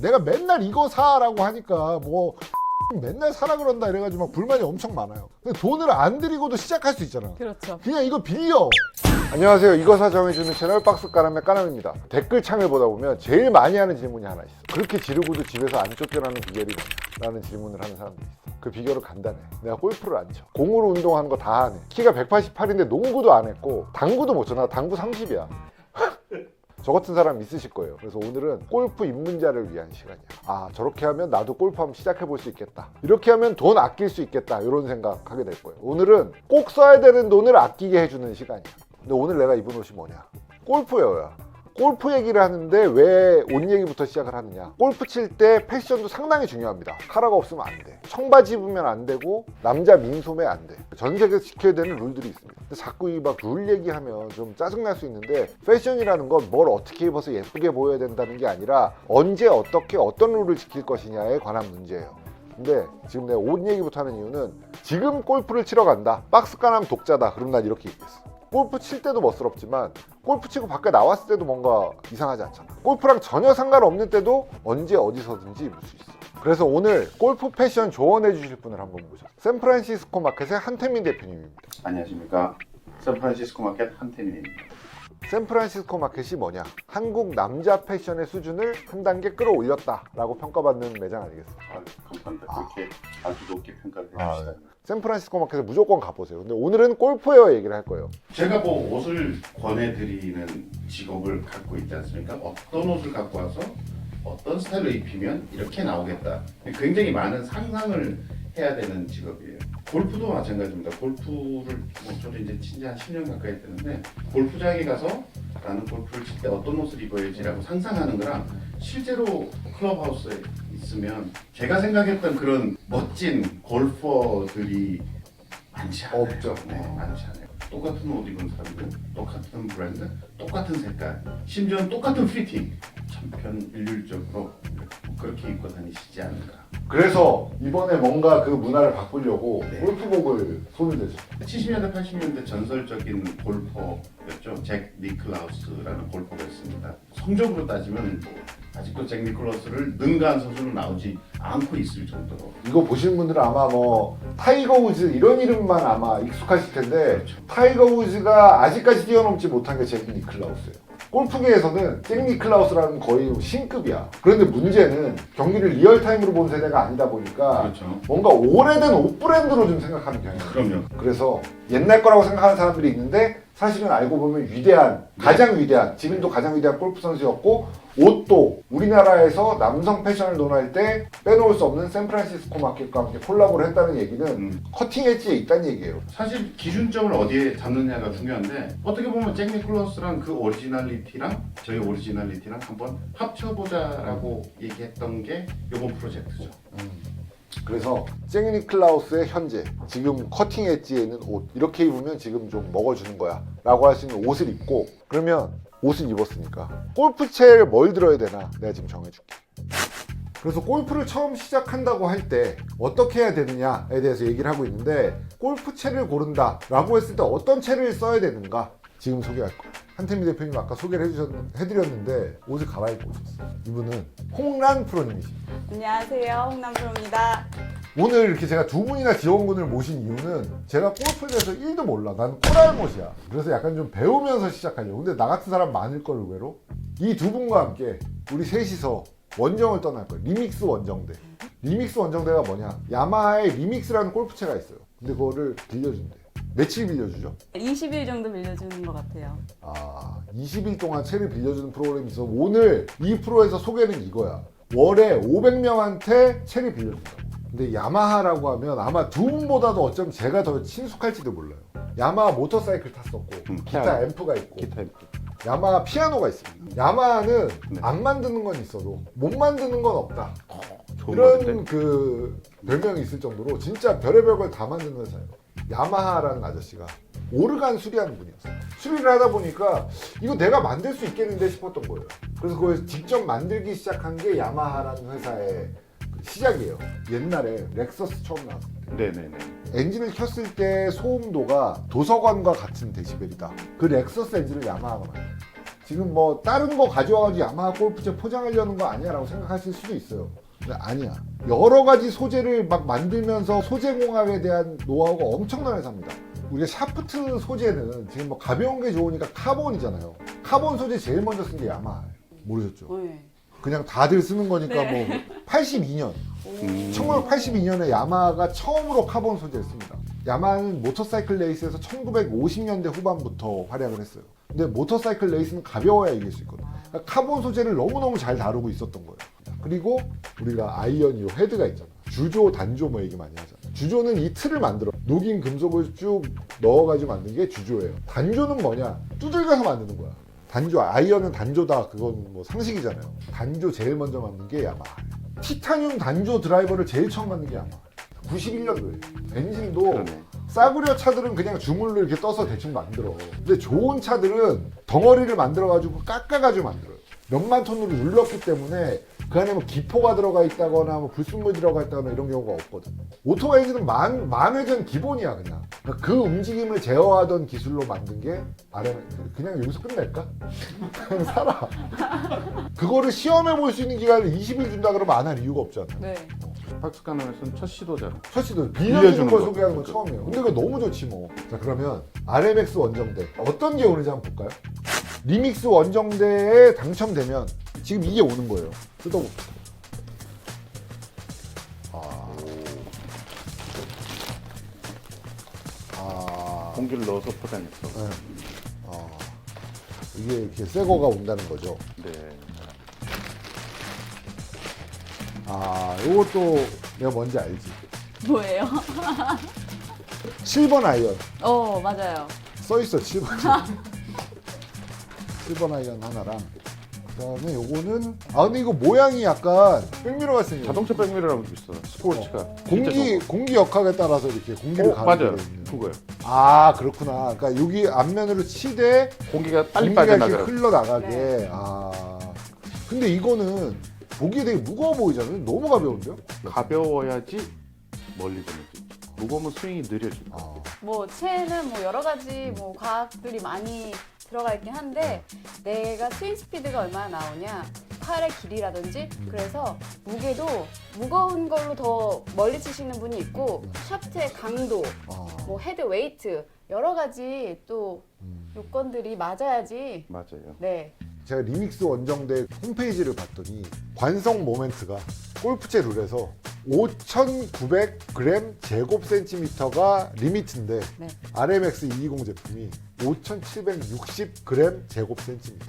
내가 맨날 이거 사라고 하니까 뭐 맨날 사라 그런다 이래가지고 막 불만이 엄청 많아요. 근데 돈을 안 들이고도 시작할 수 있잖아. 그렇죠. 그냥 이거 빌려. 안녕하세요. 이거 사 정해주는 채널 박스 까람의 까람입니다. 댓글창을 보다 보면 제일 많이 하는 질문이 하나 있어. 그렇게 지르고도 집에서 안 쫓겨나는 비결이 뭐냐? 라는 질문을 하는 사람들이 있어. 그 비결은 간단해. 내가 골프를 안 쳐. 공으로 운동하는 거 다 하네. 키가 188인데 농구도 안 했고 당구도 못 쳐. 나 당구 30이야. 저 같은 사람 있으실 거예요. 그래서 오늘은 골프 입문자를 위한 시간이야. 아, 저렇게 하면 나도 골프 한번 시작해 볼 수 있겠다. 이렇게 하면 돈 아낄 수 있겠다. 이런 생각하게 될 거예요. 오늘은 꼭 써야 되는 돈을 아끼게 해주는 시간이야. 근데 오늘 내가 입은 옷이 뭐냐? 골프웨어야. 골프 얘기를 하는데 왜 옷 얘기부터 시작을 하느냐? 골프 칠 때 패션도 상당히 중요합니다. 카라가 없으면 안 돼. 청바지 입으면 안 되고 남자 민소매 안 돼. 전 세계에서 지켜야 되는 룰들이 있습니다. 자꾸 이 막 룰 얘기하면 좀 짜증날 수 있는데 패션이라는 건 뭘 어떻게 입어서 예쁘게 보여야 된다는 게 아니라 언제 어떻게 어떤 룰을 지킬 것이냐에 관한 문제예요. 근데 지금 내가 옷 얘기부터 하는 이유는 지금 골프를 치러 간다. 박스 까남 독자다. 그럼 난 이렇게 입겠어. 골프 칠 때도 멋스럽지만 골프 치고 밖에 나왔을 때도 뭔가 이상하지 않잖아. 골프랑 전혀 상관없는 때도 언제 어디서든지 입을 수 있어. 그래서 오늘 골프 패션 조언해 주실 분을 한번 모셨어요. 샌프란시스코 마켓의 한태민 대표님입니다. 안녕하십니까. 샌프란시스코 마켓 한태민입니다. 샌프란시스코 마켓이 뭐냐? 한국 남자 패션의 수준을 한 단계 끌어올렸다라고 평가받는 매장 아니겠습니까? 아, 감사합니다. 그렇게 아주 높게 평가를 아, 해주시잖아요. 샌프란시스코 마켓에 무조건 가보세요. 근데 오늘은 골프웨어 얘기를 할 거예요. 제가 뭐 옷을 권해드리는 직업을 갖고 있지 않습니까? 어떤 옷을 갖고 와서 어떤 스타일로 입히면 이렇게 나오겠다. 굉장히 많은 상상을 해야 되는 직업이에요. 골프도 마찬가지입니다. 골프를 뭐 저도 이제 친지 한 10년 가까이 됐는데 골프장에 가서 나는 골프를 칠 때 어떤 옷을 입어야지라고 상상하는 거랑 실제로 클럽하우스에 있으면 제가 생각했던 그런 멋진 골퍼들이 많지 않아요. 없죠. 네, 많지 않아요. 똑같은 옷 입은 사람들, 똑같은 브랜드, 똑같은 색깔, 심지어는 똑같은 피팅. 천편 일률적으로 그렇게 입고 다니시지 않을까. 그래서 이번에 뭔가 그 문화를 바꾸려고 네. 골프복을 손을 대죠. 70년대, 80년대 전설적인 골퍼였죠. 잭 니클라우스라는 골퍼가 있습니다. 성적으로 따지면 뭐 아직도 잭 니클라우스를 능가한 선수는 나오지 않고 있을 정도로 이거 보시는 분들은 아마 뭐 타이거 우즈 이런 이름만 아마 익숙하실 텐데 그렇죠. 타이거 우즈가 아직까지 뛰어넘지 못한 게 잭 니클라우스예요. 골프계에서는 잭 니클라우스라는 거의 신급이야. 그런데 문제는 경기를 리얼타임으로 본 세대가 아니다 보니까 그렇죠. 뭔가 오래된 옷 브랜드로 좀 생각하는 경향이. 그럼요. 그래서 옛날 거라고 생각하는 사람들이 있는데 사실은 알고 보면 위대한 가장 위대한 지금도 가장 위대한 골프 선수였고 옷도 우리나라에서 남성 패션을 논할 때 빼놓을 수 없는 샌프란시스코 마켓과 함께 콜라보를 했다는 얘기는 음. 커팅 엣지에 있다는 얘기예요. 사실 기준점을 어디에 잡느냐가 중요한데 어떻게 보면 잭 니클라우스랑 그 오리지널리티랑 저희 오리지널리티랑 한번 합쳐보자라고 얘기했던 게 이번 프로젝트죠. 그래서 잭 니클라우스의 현재 지금 커팅 엣지에 있는 옷 이렇게 입으면 지금 좀 먹어주는 거야 라고 할 수 있는 옷을 입고 그러면 옷을 입었으니까 골프채를 뭘 들어야 되나 내가 지금 정해줄게. 그래서 골프를 처음 시작한다고 할 때 어떻게 해야 되느냐에 대해서 얘기를 하고 있는데 골프채를 고른다 라고 했을 때 어떤 채를 써야 되는가 지금 소개할 거예요 한태미 대표님 아까 소개를 해주셨, 해드렸는데 옷을 갈아입고 오셨어요 이분은 홍란 프로님이십니다 안녕하세요. 홍남프로입니다. 오늘 이렇게 제가 두 분이나 지원군을 모신 이유는 제가 골프에 대해서 1도 몰라. 난 꼬랄못이야. 그래서 약간 좀 배우면서 시작하려고. 근데 나 같은 사람 많을 걸 의외로. 이 두 분과 함께 우리 셋이서 원정을 떠날 거예요. 리믹스 원정대. 리믹스 원정대가 뭐냐? 야마하의 리믹스라는 골프채가 있어요. 근데 그거를 빌려준대. 며칠 빌려주죠? 20일 정도 빌려주는 것 같아요. 아, 20일 동안 채를 빌려주는 프로그램이 있어. 오늘 이 프로에서 소개는 이거야. 월에 500명한테 채를 빌려준다고. 근데 야마하라고 하면 아마 두 분보다도 어쩌면 제가 더 친숙할지도 몰라요. 야마하 모터사이클 탔었고, 음, 기타 피아노. 앰프가 있고, 기타 야마하 피아노가 있습니다. 야마하는 네. 안 만드는 건 있어도 못 만드는 건 없다. 좋은 이런 말인데? 그 별명이 있을 정도로 진짜 별의별 걸 다 만드는 회사예요. 야마하라는 아저씨가 오르간 수리하는 분이었어요. 수리를 하다 보니까 이거 내가 만들 수 있겠는데 싶었던 거예요. 그래서 그걸 직접 만들기 시작한 게 야마하라는 회사의 그 시작이에요. 옛날에 렉서스 처음 나왔을 때. 네네네. 엔진을 켰을 때 소음도가 도서관과 같은 데시벨이다. 그 렉서스 엔진을 야마하가 만들었어요. 지금 뭐 다른 거 가져와가지고 야마하 골프채 포장하려는 거 아니야 라고 생각하실 수도 있어요. 아니야. 여러 가지 소재를 막 만들면서 소재 공학에 대한 노하우가 엄청나게 삽니다. 우리가 샤프트 소재는 지금 뭐 가벼운 게 좋으니까 카본이잖아요. 카본 소재 제일 먼저 쓴 게 야마하예요. 모르셨죠? 네. 그냥 다들 쓰는 거니까 네. 뭐 82년 음. 1982년에 야마하가 처음으로 카본 소재를 씁니다. 야마하는 모터사이클 레이스에서 1950년대 후반부터 활약을 했어요. 근데 모터사이클 레이스는 가벼워야 이길 수 있거든. 그러니까 카본 소재를 너무너무 잘 다루고 있었던 거예요. 그리고 우리가 아이언 이 헤드가 있잖아. 주조, 단조 뭐 얘기 많이 하잖아. 주조는 이 틀을 만들어. 녹인 금속을 쭉 넣어가지고 만든 게 주조예요. 단조는 뭐냐? 두들겨서 만드는 거야. 단조, 아이언은 단조다. 그건 뭐 상식이잖아요. 단조 제일 먼저 만든 게 야마하예요. 티타늄 단조 드라이버를 제일 처음 만든 게 야마하. 91년도에 엔진도 그러네. 싸구려 차들은 그냥 주물로 이렇게 떠서 대충 만들어. 근데 좋은 차들은 덩어리를 만들어가지고 깎아가지고 만들어요. 몇만 톤으로 눌렀기 때문에 그 안에 뭐 기포가 들어가 있다거나 뭐 불순물이 들어가 있다거나 이런 경우가 없거든. 오토바이 엔진은 만, 만 회전 기본이야 그냥. 그러니까 그 움직임을 제어하던 기술로 만든 게 RM. 그냥 여기서 끝낼까? 그냥 살아. 그거를 시험해 볼 수 있는 기간을 20일 준다 그러면 안 할 이유가 없잖아. 네. 박스 가능에서는 첫 시도자. 사실은 빌려주는 걸 거. 소개하는 건 처음이에요. 근데 그거 너무 좋지 뭐. 자 그러면 RMX 원정대 어떤 게 오는지 한번 볼까요? 리믹스 원정대에 당첨되면 지금 이게 오는 거예요. 뜯어봅시다. 아, 아, 공기를 넣어서 포장했어. 네. 아, 이게 이렇게 새 거가 온다는 거죠. 네. 아, 이것도 내가 뭔지 알지. 뭐예요? 7번 아이언. 어, 맞아요. 써 있어 7번 7번 아이언 하나랑 그다음에 요거는 아 근데 이거 모양이 약간 백미러가 생겨 자동차 백미러라고 있어. 스포츠카. 공기 진짜 저거. 공기 역학에 따라서 이렇게 공기를 어, 가르는 맞아요. 그거요. 아 그렇구나 그러니까 여기 앞면으로 치되 공기가 빨리 공기가 이렇게 빠져나가요. 흘러나가게 네. 아 근데 이거는 보기에 되게 무거워 보이잖아요 너무 가벼운데요 가벼워야지 멀리 보내지. 무거우면 스윙이 느려지. 아, 뭐 채는 뭐 여러 가지 뭐 과학들이 많이 들어가 있긴 한데 내가 스윙 스피드가 얼마나 나오냐 팔의 길이라든지 그래서 무게도 무거운 걸로 더 멀리 치시는 분이 있고 샤프트의 강도 아. 뭐 헤드 웨이트 여러 가지 또 음. 요건들이 맞아야지 맞아요. 네 제가 리믹스 원정대 홈페이지를 봤더니 관성 모멘트가 골프채 룰에서 5,900g 제곱 센티미터가 리미트인데 네. RMX 220 제품이 5,760g 제곱 센티미터.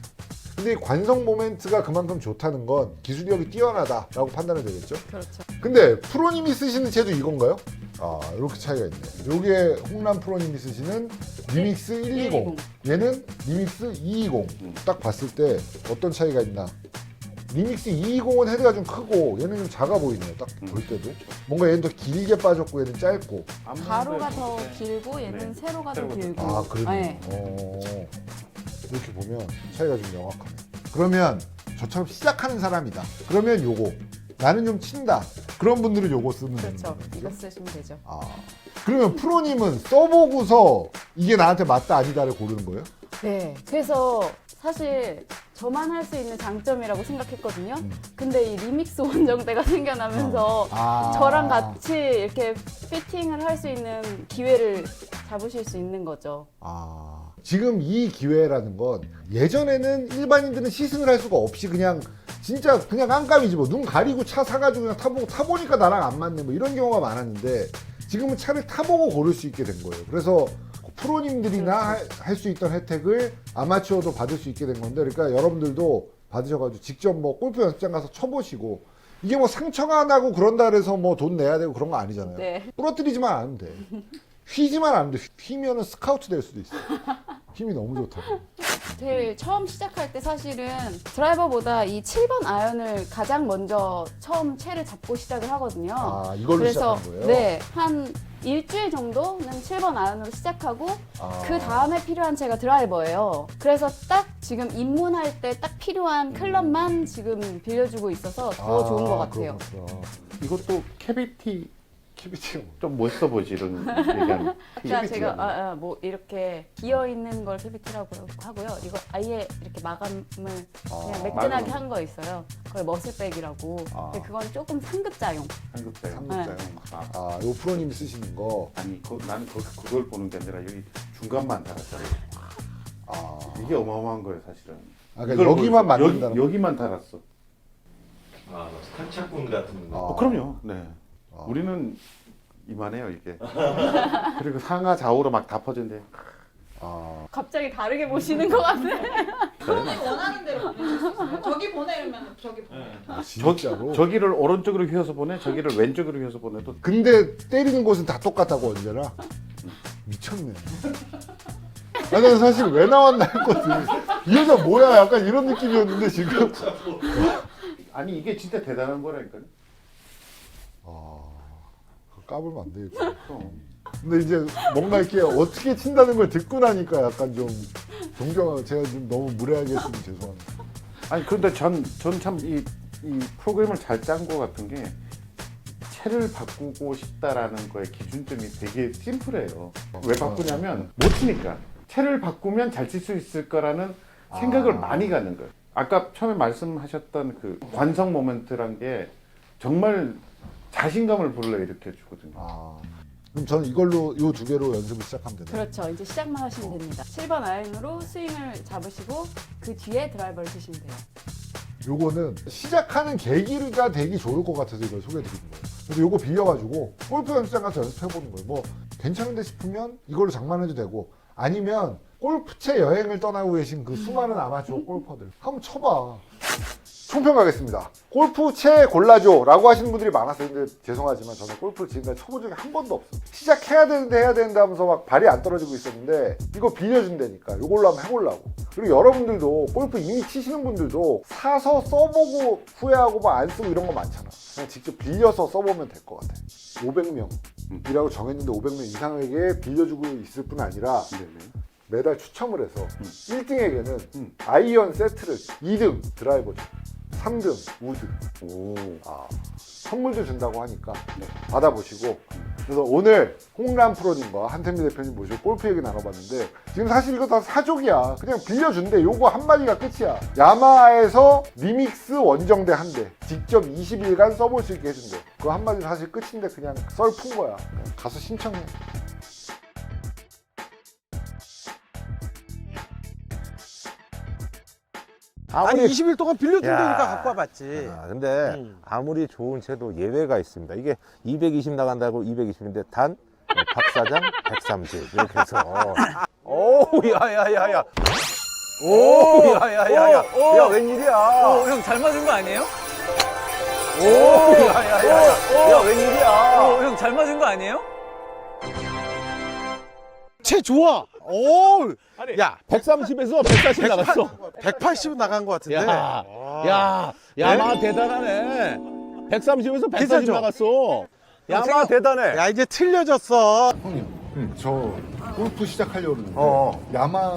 근데 이 관성 모멘트가 그만큼 좋다는 건 기술력이 뛰어나다라고 판단이 되겠죠? 그렇죠 근데 프로님이 쓰시는 채도 이건가요? 아 이렇게 차이가 있네. 요게 홍남 프로님이 쓰시는 리믹스 120. 얘는 리믹스 220. 음. 딱 봤을 때 어떤 차이가 있나? 리믹스 220은 헤드가 좀 크고 얘는 좀 작아 보이네요. 딱볼 음. 때도. 뭔가 얘는 더 길게 빠졌고 얘는 짧고. 가로가 더 길고 얘는 네. 세로가 더 세로가 더 길고 아 그러네. 네. 어, 이렇게 보면 차이가 좀 명확하네. 그러면 저처럼 시작하는 사람이다. 그러면 요거. 나는 좀 친다. 그런 분들은 요거 쓰면 되는 그렇죠 거죠. 이거 쓰시면 되죠 아. 그러면 프로님은 써보고서 이게 나한테 맞다 아니다를 고르는 거예요? 네. 그래서 사실 저만 할 수 있는 장점이라고 생각했거든요. 음. 근데 이 리믹스 원정대가 생겨나면서 아. 저랑 같이 이렇게 피팅을 할 수 있는 기회를 잡으실 수 있는 거죠. 아. 지금 이 기회라는 건 예전에는 일반인들은 시승을 할 수가 없이 그냥 진짜 그냥 깜깜이지 뭐 눈 가리고 차 사가지고 그냥 타보고 타보니까 나랑 안 맞네 뭐 이런 경우가 많았는데 지금은 차를 타보고 고를 수 있게 된 거예요. 그래서 프로님들이나 할 수 있던 혜택을 아마추어도 받을 수 있게 된 건데 그러니까 여러분들도 받으셔가지고 직접 뭐 골프 연습장 가서 쳐보시고 이게 뭐 상처가 안 나고 그런다 그래서 뭐 돈 내야 되고 그런 거 아니잖아요. 네. 부러뜨리지만 않으면 돼. 휘지만 않으면 돼. 휘면은 스카우트 될 수도 있어. 힘이 너무 좋다고. 제일 처음 시작할 때 사실은 드라이버보다 이 7번 아이언을 가장 먼저 처음 채를 잡고 시작을 하거든요. 아, 이걸로 그래서 시작한 거예요? 네, 한 일주일 정도는 7번 아이언으로 시작하고 아. 그 다음에 필요한 채가 드라이버예요. 그래서 딱 지금 입문할 때 딱 필요한 클럽만 지금 빌려주고 있어서 더 아, 좋은 것 같아요. 그렇구나. 이것도 캐비티 키비치. 좀 멋있어 보이지 이런 얘기하는. 아까 PBT 제가 아, 아, 뭐 이렇게 기어 있는 걸 PBT라고 하고요. 이거 아예 이렇게 마감을 그냥 아, 매끈하게 마감. 한거 있어요. 그걸 머슬백이라고. 아. 근데 그건 조금 상급자용. 한국자요. 삼국자요. 아, 아, 요 프로님이 쓰시는 거. 아니 그, 나는 그, 그걸 보는 게 아니라 여기 중간만 달았잖아요. 아, 이게 어마어마한 거예요 사실은. 아 그러니까 이걸 여기만 보여줘. 만든다는 여기, 여기만 달았어. 아, 탄착군 같은 아. 거. 어, 그럼요. 네. 아. 우리는 이만해요 이게. 그리고 상하 좌우로 막 다 퍼진대. 아, 갑자기 다르게 보시는 것 같아. 본인이 원하는 대로 보내줄 수 있어요. 저기 보내 이러면 저기 보내. 네. 아, 저, 진짜로. 저기를 오른쪽으로 휘어서 보내, 저기를 왼쪽으로 휘어서 보내도 근데 때리는 곳은 다 똑같다고 언제나 미쳤네. 아, 나는 사실 왜 나왔나 했거든. 이 여자 뭐야? 약간 이런 느낌이었는데 지금. 아니 이게 진짜 대단한 거라니까요. 아, 까불면 안 되겠다. 근데 이제 뭔가 이렇게 어떻게 친다는 걸 듣고 나니까 약간 좀 존경, 제가 좀 너무 무례하게 했으면 죄송합니다. 아니 그런데 전 전 참 이 이 프로그램을 잘짠거 같은 게 채를 바꾸고 싶다라는 거의 기준점이 되게 심플해요. 왜 바꾸냐면 못 치니까 채를 바꾸면 잘 칠 수 있을 거라는 생각을 아. 많이 가는 거예요. 아까 처음에 말씀하셨던 그 관성 모멘트란 게 정말 자신감을 불러일으켜 주거든요. 아, 그럼 저는 이걸로 요 두 개로 연습을 시작하면 되나요? 그렇죠. 이제 시작만 하시면 됩니다. 7번 아이언으로 스윙을 잡으시고 그 뒤에 드라이버를 치시면 돼요. 요거는 시작하는 계기가 되기 좋을 것 같아서 이걸 소개해드리는 거예요. 그래서 요거 빌려가지고 골프 연습장 가서 연습해보는 거예요. 뭐 괜찮은데 싶으면 이걸로 장만해도 되고 아니면 골프채 여행을 떠나고 계신 그 수많은 아마추어 골퍼들 한번 쳐봐. 총평 가겠습니다. 골프 채 골라줘 라고 하시는 분들이 많았어요. 근데 죄송하지만 저는 골프를 지금까지 쳐본 적이 한 번도 없어. 시작해야 되는데 해야 되는데 하면서 막 발이 안 떨어지고 있었는데 이거 빌려준다니까. 이걸로 한번 해보려고. 그리고 여러분들도 골프 이미 치시는 분들도 사서 써보고 후회하고 막 안 쓰고 이런 거 많잖아. 그냥 직접 빌려서 써보면 될 것 같아. 500명이라고 정했는데 500명 이상에게 빌려주고 있을 뿐 아니라. 매달 추첨을 해서 음. 1등에게는 음. 아이언 세트를 2등 드라이버 줘 3등 우드 오. 아, 선물도 준다고 하니까 네, 받아보시고. 그래서 오늘 홍란 프로님과 한태미 대표님 모시고 골프 얘기 나눠봤는데 지금 사실 이거 다 사족이야. 그냥 빌려준대. 요거 한마디가 끝이야. 야마하에서 리믹스 원정대 한 대 직접 20일간 써볼 수 있게 해준대. 그거 한마디 사실 끝인데 그냥 썰 푼 거야. 가서 신청해 아니 20일 동안 빌려준다니까 야. 갖고 와봤지. 아, 근데 음. 아무리 좋은 채도 예외가 있습니다. 이게 220 나간다고 220인데 단 박사장 130 이렇게 해서 오 야야야야 오 야야야야 야 웬일이야 어, 형잘 맞은 거 아니에요? 오 야야야야 야 웬일이야 어, 형잘 맞은 거 아니에요? 채 좋아. 오, 야, 130에서 140 나갔어. 180 나간 것 같은데. 야, 야, 야마 대단하네. 130에서 140 괜찮죠? 나갔어. 야마 생각- 대단해 야 이제 틀려졌어. 형님 저 골프 시작하려고 그러는데 어. 야마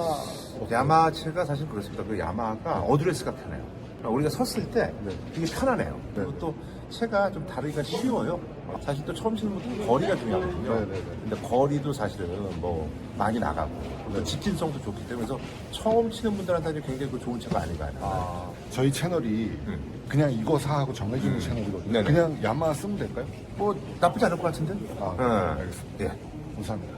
야마채가 사실 그렇습니다. 그 야마가 어드레스가 편해요. 그러니까 우리가 섰을 때 되게 편하네요. 그리고 또 채가 좀 다루기가 쉬워요. 사실 또 처음 치는 분들은 거리가 중요하거든요. 네네네. 근데 거리도 사실은 뭐 많이 나가고 또 직진성도 좋기 때문에 그래서 처음 치는 분들한테는 굉장히 그 좋은 채가 아닌가 하는. 아, 저희 채널이 그냥 이거 사 하고 정해주는 채널이거든요 네네. 그냥 야마 쓰면 될까요? 뭐 나쁘지 않을 것 같은데? 아 네. 알겠습니다 예. 감사합니다